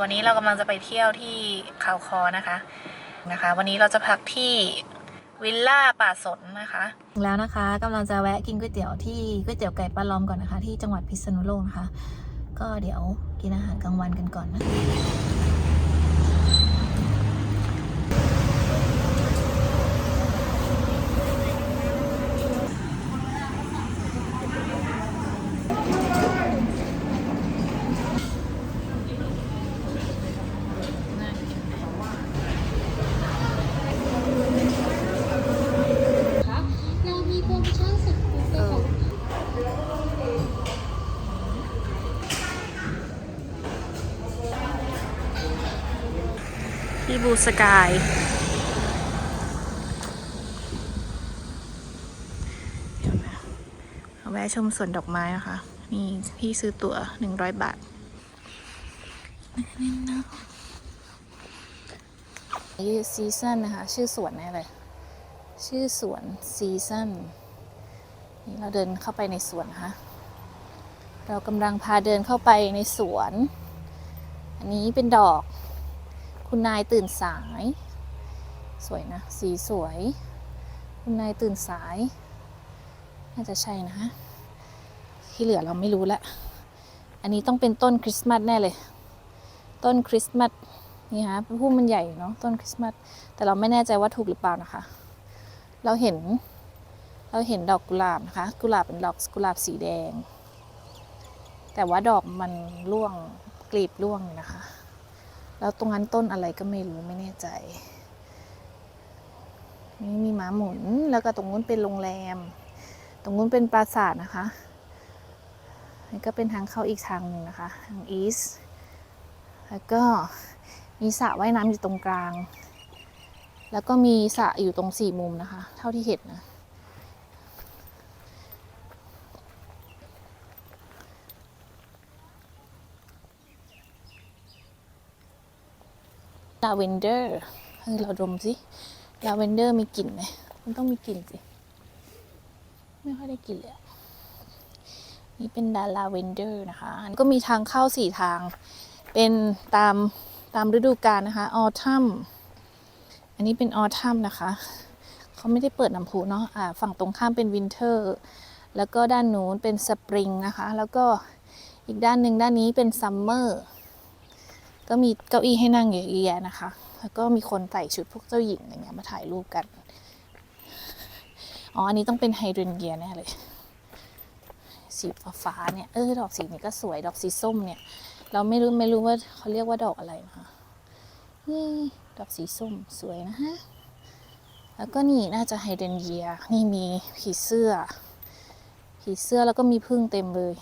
วันนี้เรากำลังจะไปเที่ยวที่เขาคอนะคะนะคะ วันนี้เราจะพักที่วิลล่าป่าสนนะคะแล้วนะคะกำลังจะแวะกินก๋วยเตี๋ยวที่ก๋วยเตี๋ยวไก่ปลาล้อมก่อนนะคะ ที่จังหวัดพิษณุโลกนะคะ ก็เดี๋ยวกินอาหารกลางวันกันก่อนนะ บูสกาย แวะชมสวนดอกไม้นะคะ นี่พี่ซื้อตั๋วหนึ่งร้อยบาทนี่ซีซันนะคะ ชื่อสวนแน่เลย ชื่อสวนซีซันนี่เราเดินเข้าไปในสวนนะคะ เรากำลังพาเดินเข้าไปในสวน อันนี้เป็นดอก คุณนายตื่นสาย สวยนะ สีสวย คุณนายตื่นสาย น่าจะใช่นะ ที่เหลือเราไม่รู้ละ อันนี้ต้องเป็นต้นคริสต์มาสแน่เลย ต้นคริสต์มาสนี่ฮะพุ่มมันใหญ่เนาะต้นคริสต์มาสแต่เราไม่แน่ใจว่าถูกหรือเปล่านะคะ เราเห็น เราเห็นดอกกุหลาบนะคะ กุหลาบเป็นดอกกุหลาบสีแดง แต่ว่าดอกมันร่วงกลีบร่วงนะคะ แล้วตรงนั้นต้นอะไรก็ไม่รู้ไม่แน่ใจ นี่มีม้าหมุนแล้วก็ตรงนู้นเป็นโรงแรม ตรงนู้นเป็นปราสาทนะคะนี่ก็เป็นทางเข้าอีกทางหนึ่งนะคะ ทางอีสแล้วก็มีสระว่ายน้ำอยู่ตรงกลาง แล้วก็มีสระอยู่ตรงสี่มุมนะคะ เท่าที่เห็นนะ ลาเวนเดอร์เออเราดมสิลาเวนเดอร์มีกลิ่นไหมมันต้องมีกลิ่นสิ ไม่ค่อยได้กลิ่นเลยนี่เป็นดาลาเวนเดอร์นะคะอันก็มีทางเข้าสี่ทาง เป็นตามตามฤดูกาลนะคะออทัมอันนี้เป็นออทัมนะคะเขาไม่ได้เปิดน้ำพุเนาะอ่าฝั่งตรงข้ามเป็นวินเทอร์แล้วก็ด้านนู้นเป็นสปริงนะคะ แล้วก็อีกด้านหนึ่งด้านนี้เป็นซัมเมอร์ ก็มีเก้าอี้ให้นั่งเยอะแยะนะคะ แล้วก็มีคนใส่ชุดพวกเจ้าหญิงอะไรเงี้ยมาถ่ายรูปกัน อ๋อ อันนี้ต้องเป็นไฮเดรนเยียแน่เลย สีฟ้าเนี่ย เออ ดอกสีนี้ก็สวย ดอกสีส้มเนี่ย เราไม่รู้ไม่รู้ว่าเขาเรียกว่าดอกอะไรนะคะนี่ดอกสีส้มสวยนะฮะ แล้วก็นี่น่าจะไฮเดรนเยีย นี่มีผีเสื้อ ผีเสื้อแล้วก็มีพึ่งเต็มเลย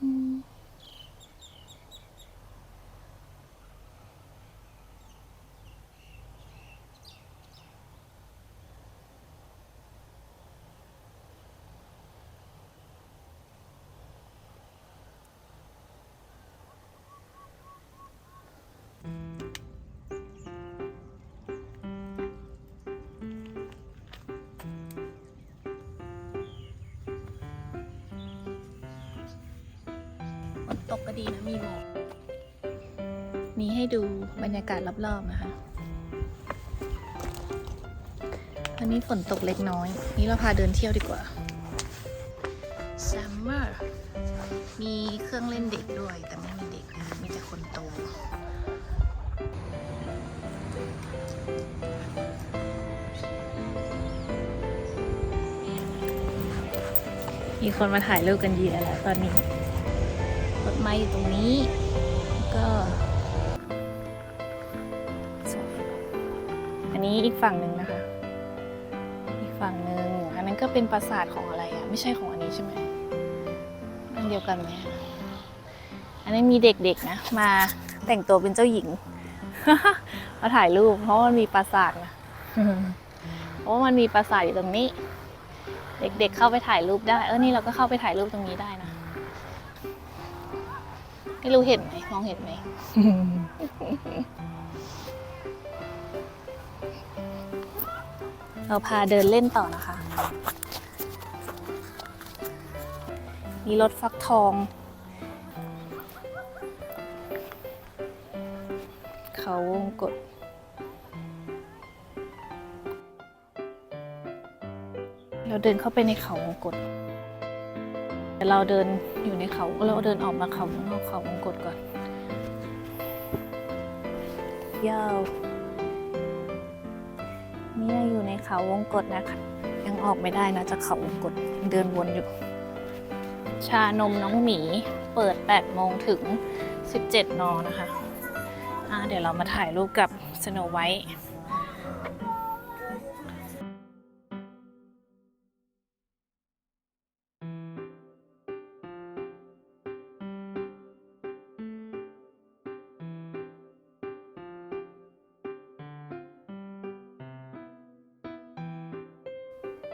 อืม ตกก็ดีนะ มีหมอกมีให้ดูบรรยากาศรอบๆนะคะอันนี้ฝนตกเล็กน้อย นี่เราพาเดินเที่ยวดีกว่า Summer มีเครื่องเล่นเด็กด้วย แต่ไม่มีเด็กนะมีแต่คนโต มีคนมาถ่ายรูปกันเยอะแล้วตอนนี้ ม้อยู่ตรงนี้ ก็อันนี้อีกฝั่งหนึ่งนะคะ อีกฝั่งหนึ่งอันนั้นก็เป็นปราสาทของอะไรอะไม่ใช่ของอันนี้ใช่ไหมอันเดียวกันไหมอันนี้มีเด็กๆนะ มาแต่งตัวเป็นเจ้าหญิง มาถ่ายรูป เพราะมันมีปราสาทนะเพราะมันมีปราสาทอยู่ตรงนี้ เด็กๆเข้าไปถ่ายรูปได้ เออนี่เราก็เข้าไปถ่ายรูปตรงนี้ได้นะ ไม่รู้เห็นไหมมองเห็นไหม เราพาเดินเล่นต่อนะคะ มีรถฟักทอง เขาวงกตเราเดินเข้าไปในเขาวงกต แต่เราเดินอยู่ในเขาเราเดินออกมาเขางนอกเขาวงกตก่อนยาวนี่อยู่ในเขาวงกตนะคะ ยังออกไม่ได้นะจากเขาวงกตยังเดินวนอยู่ ชานมน้องหมีเปิด 8 โมงถึง 17 นนะคะอ่าเดี๋ยวเรามาถ่ายรูปกับสโนไวท์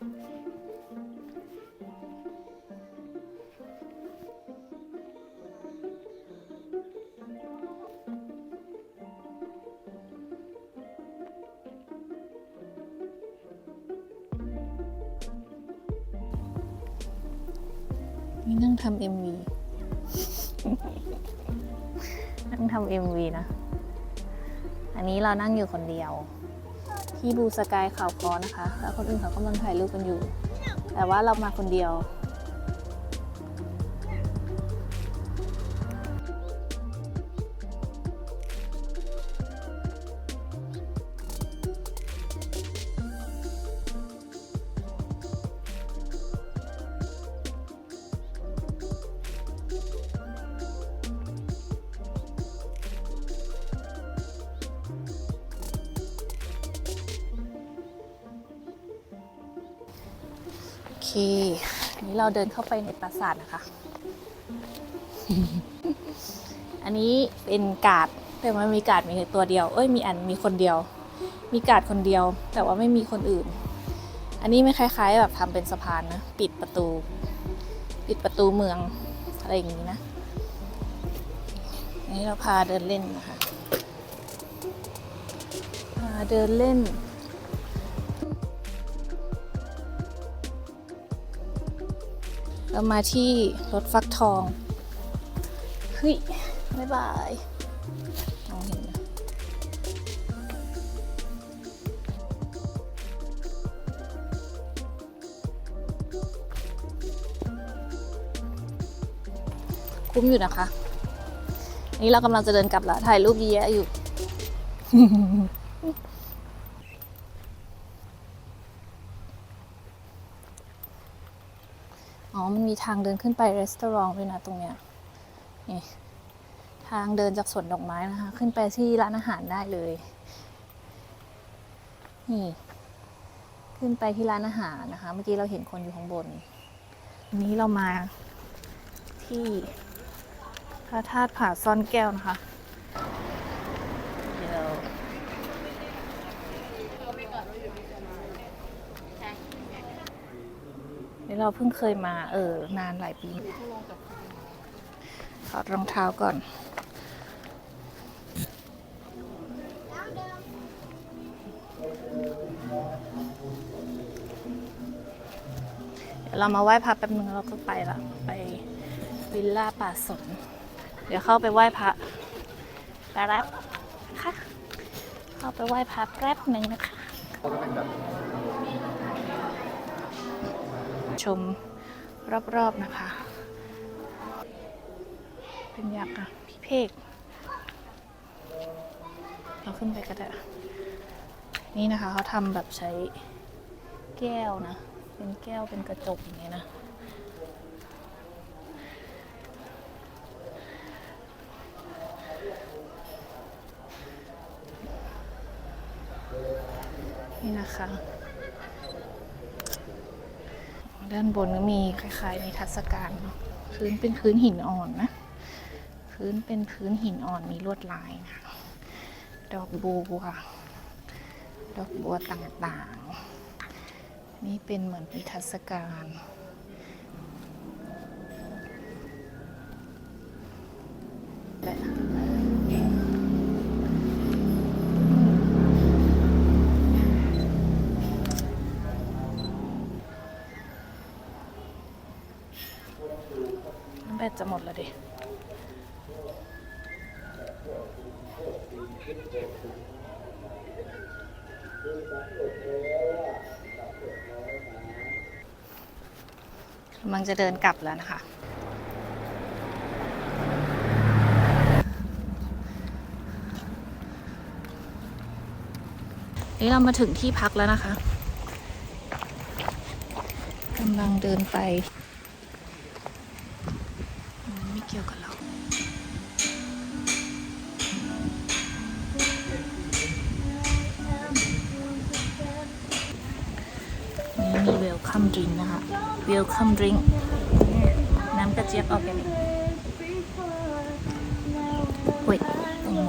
นี่นั่งทำเอ็มวีนั่งทำเอ็มวีนะ อันนี้เรานั่งอยู่คนเดียว ที่บูสกายข่าวคอนะคะ แล้วคนอื่นเขากำลังถ่ายรูปกันอยู่ แต่ว่าเรามาคนเดียว เราเดินเข้าไปในปราสาทนะคะ อันนี้เป็นการ์ดแต่มันมีการ์ดมีตัวเดียว เอ้ยมีอันมีคนเดียว มีการ์ดคนเดียว แต่ว่าไม่มีคนอื่น อันนี้ไม่คล้ายๆ แบบทำเป็นสะพานนะ ปิดประตู ปิดประตูเมืองอะไรอย่างนี้นะอันนี้เราพาเดินเล่นนะคะพาเดินเล่น เรามาที่รถฟักทองเฮ้ยบ๊ายบายมองเห็นนะคุ้มอยู่นะคะ นี่เรากำลังจะเดินกลับล้วถ่ายรูปเยอะอยู่ อ๋อ มันมี ทางเดินขึ้นไปรีสตอรองด้วยนะตรงเนี้ยนี่ทางเดินจากสวนดอกไม้นะคะ ขึ้นไปที่ร้านอาหารได้เลย นี่ ขึ้นไปที่ร้านอาหารนะคะ เมื่อกี้เราเห็นคนอยู่ข้างบนอันนี้เรามาที่พระธาตุผาซ่อนแก้วนะคะ เดี๋ยว นี่เราเพิ่งเคยมาเออนานหลายปี ถอดรองเท้าก่อน เดี๋ยวเรามาไหว้พระแป๊บนึงเราก็ไปละ ไปวิลล่าป่าสน เดี๋ยวเข้าไปไหว้พระแป๊บค่ะ เข้าไปไหว้พระแป๊บหนึ่งนะคะ ชมรอบๆนะคะ เป็นยักษ์อะพี่เพกเราขึ้นไปก็ได้นี่นะคะเขาทำแบบใช้แก้วนะ เป็นแก้วเป็นกระจกอย่างเงี้ยนะ นี่นะคะ ด้านบนก็มีคล้ายๆในทัศการเนาะพื้นเป็นพื้นหินอ่อนนะ พื้นเป็นพื้นหินอ่อนมีลวดลายนะดอกบัวดอกบัวต่างๆ นี่เป็นเหมือนนิทรรศการแล จะหมดแล้วดิกำลังจะเดินกลับแล้วนะคะ นี่เรามาถึงที่พักแล้วนะคะกำลังเดินไป นี่มีเวลคัมดริงนะคะเวลคัมดริงน้ำกระเจี๊ยบออร์แกนิกเว้ยแตงโม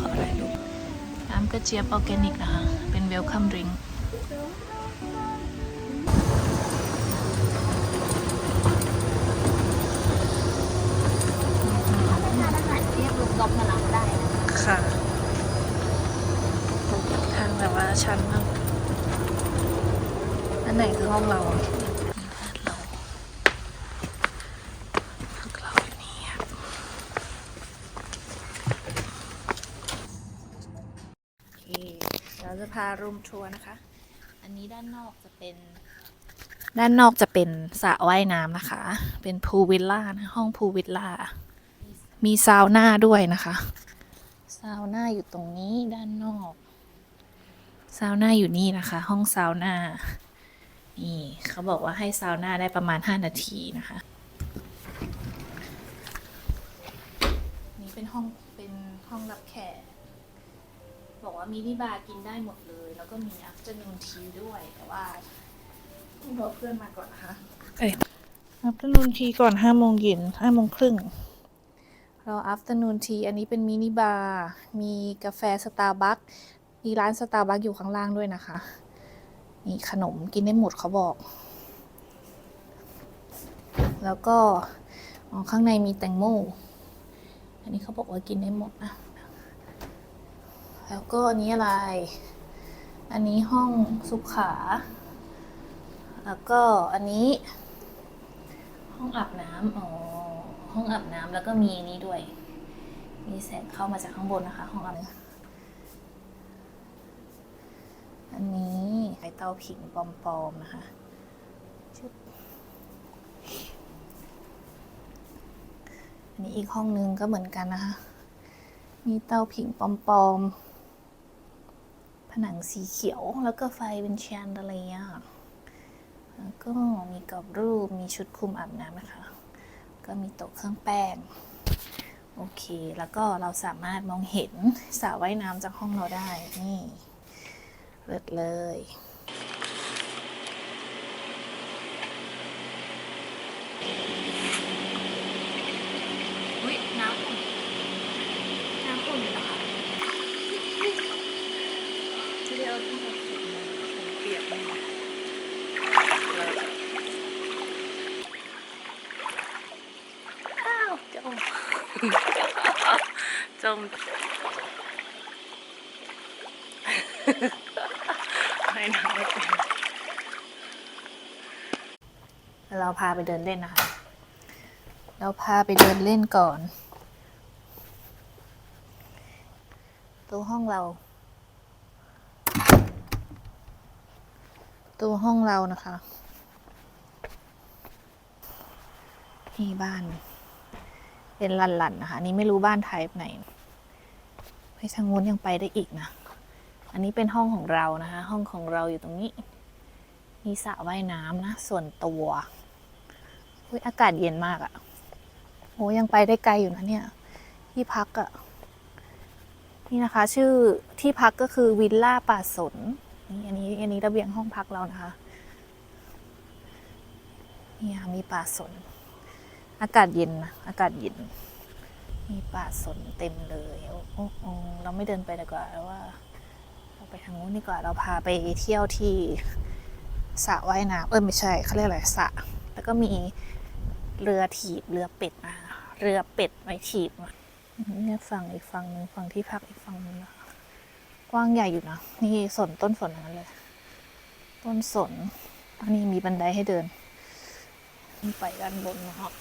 ขออะไรดูน้ำกระเจี๊ยบออร์แกนิกนะคะ เป็นเวลคัมดริงร้าอาหารเรียกลูกดอกมารับได้ค่ะทางแบบว่าชันมาก นไหนคือห้องเราเราพักเราอยู่นี่อะโอเคเราจะพารูมทัวร์นะคะ อันนี้ด้านนอกจะเป็น ด้านนอกจะเป็นสระว่ายน้ำนะคะ เป็นพูลวิลล่านะห้องพูลวิลล่า มีซาวน่าด้วยนะคะ ซาวน่าอยู่ตรงนี้ด้านนอก ซาวน่าอยู่นี่นะคะ ห้องซาวน่า นี่เขาบอกว่าให้ซาวน่าได้ประมาณ 5 นาทีนะคะ นี่เป็นห้องเป็นห้องรับแขก บอกว่ามินิบาร์กินได้หมดเลย แล้วก็มี afternoon tea ด้วย แต่ว่าต้องรอเพื่อนมาก่อนนะคะเอ้ย afternoon tea ก่อน5โมงเย็น5โมงครึ่งรอ afternoon tea อันนี้เป็นมินิบาร์ มีกาแฟสตาร์บัคมีร้านสตาร์บัคอยู่ข้างล่างด้วยนะคะ นี่ขนมกินได้หมดเขาบอก แล้วก็ข้างในมีแตงโม อันนี้เขาบอกว่ากินได้หมดนะ แล้วก็อันนี้อะไร อันนี้ห้องสุขา แล้วก็อันนี้ ห้องอาบน้ำอ๋อ ห้องอาบน้ำแล้วก็มีอันนี้ด้วย มีแสงเข้ามาจากข้างบนนะคะ ห้องอาบน้ำ อันนี้ไอเตาผิงปลอมๆนะคะอันนี้อีกห้องนึงก็เหมือนกันนะคะ มีเตาผิงปลอมๆ ผนังสีเขียวแล้วก็ไฟเป็นแชนเดเลียร์แล้วก็มีกรอบรูป มีชุดคลุมอาบน้ำนะคะ ก็มีโต๊ะเครื่องแป้ง โอเค แล้วก็เราสามารถมองเห็นสระว่ายน้ำจากห้องเราได้ นี่ เลิศเลยอุ้ยน้ำอุ่นน้ำอุ่นเหรอคะที่เดียวที่เราเก็บมาผมเปียกเลยอ้าวจมจม ไม่น้ำไม่เป็นเราพาไปเดินเล่นนะคะ เราพาไปเดินเล่นก่อนตัวห้องเรา ตัวห้องเรานะคะนี่บ้าน เป็นลันๆนะคะนนี้ไม่รู้บ้านไทป์ไหน ไปทางนู้นยังไปได้อีกนะ อันนี้เป็นห้องของเรานะคะ ห้องของเราอยู่ตรงนี้ มีสระว่ายน้ำนะ ส่วนตัวอุ๊ยอากาศเย็นมากอะ่ะโอ้ยังไปได้ไกลอยู่นะเนี่ย ที่พักอะ่ะ นี่นะคะ ชื่อที่พักก็คือวิลล่าป่าสนนี่อันนี้อันนี้ระเบียงห้องพักเรานะคะนี่ค่ะมีป่าสน อากาศเย็นนะอากาศเย็น มีป่าสนเต็มเลย โอ้โอ้โอ้เราไม่เดินไปดีกว่าแล้วว่า ไปทางนู้นดีกว่าเราพาไปเที่ยวที่สระว่ายน้ำเออไม่ใช่เขาเรียกอะไรสระแล้วก็มีเรือถีบเรือเป็ดมาเรือเป็ดไว้ถีบมาเนี่ยฝั่งอีกฝั่งหนึ่งฝั่งที่พักอีกฝั่งหนึงนะกว้างใหญ่อยู่นะนี่สนต้นสนนั้นเลย ต้นสนอันนี้มีบันไดให้เดินไปด้านบนนะครับ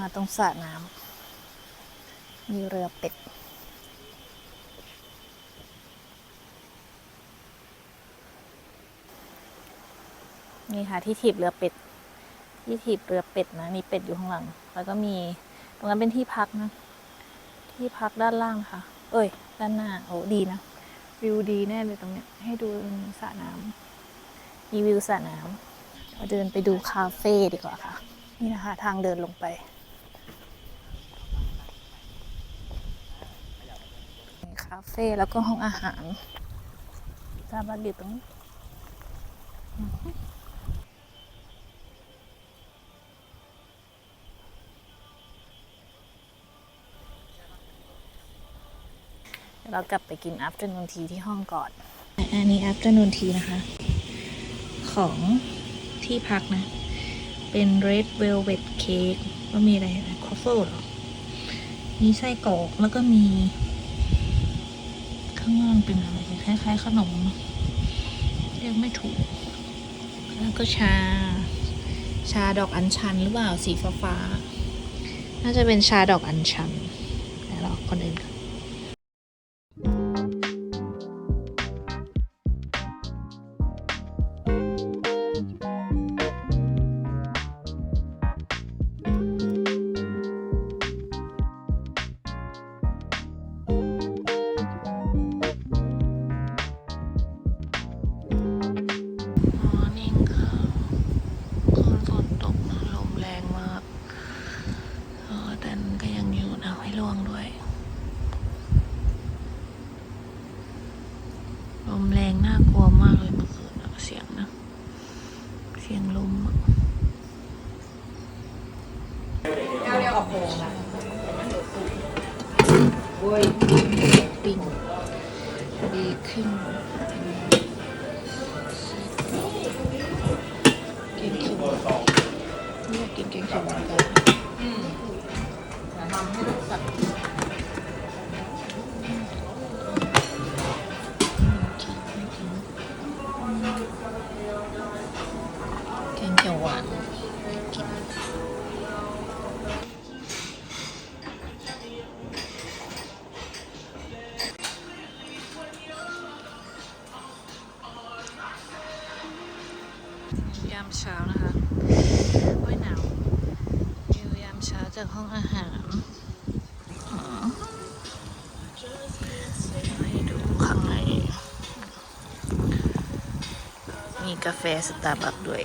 มาตรงสระน้ำ มีเรือเป็ด นี่ค่ะที่ถีบเรือเป็ด ที่ถีบเรือเป็ดนะมีเป็ดอยู่ข้างหลัง แล้วก็มีตรงนั้นเป็นที่พักนะ ที่พักด้านล่างค่ะ เอ้ย ด้านหน้า โอ้ดีนะ วิวดีแน่เลยตรงเนี้ย ให้ดูสระน้ำมีวิวสระน้ำเราเดินไปดูคาเฟ่ดีกว่าค่ะ นี่นะคะ ทางเดินลงไป คาเฟ่แล้วก็ห้องอาหารซาบัสอยู่ตรงนี้เรากลับไปกิน afternoon tea ที่ห้องก่อน อันนี้ afternoon tea นะคะ ของที่พักนะ เป็น red velvet cake ก็มีอะไรนะ croissant เหรอ มีไส้กรอกแล้วก็มี ข้างล่างเป็นอะไรคล้ายๆขนมเรียกไม่ถูก แล้วก็ชา ชาดอกอัญชันหรือเปล่าสีฟ้าๆน่าจะเป็นชาดอกอัญชันแล้วคนอื่นกัน ปิ้งเบคอนแกงเขียวหวานไม่อยกินแกงเขียวหวานกันแก ยามเช้านะคะโอ้ยหนาววิวยามเช้าจากห้องอาหารอ๋อให้ดูข้างในมีกาแฟสตาร์บัคด้วย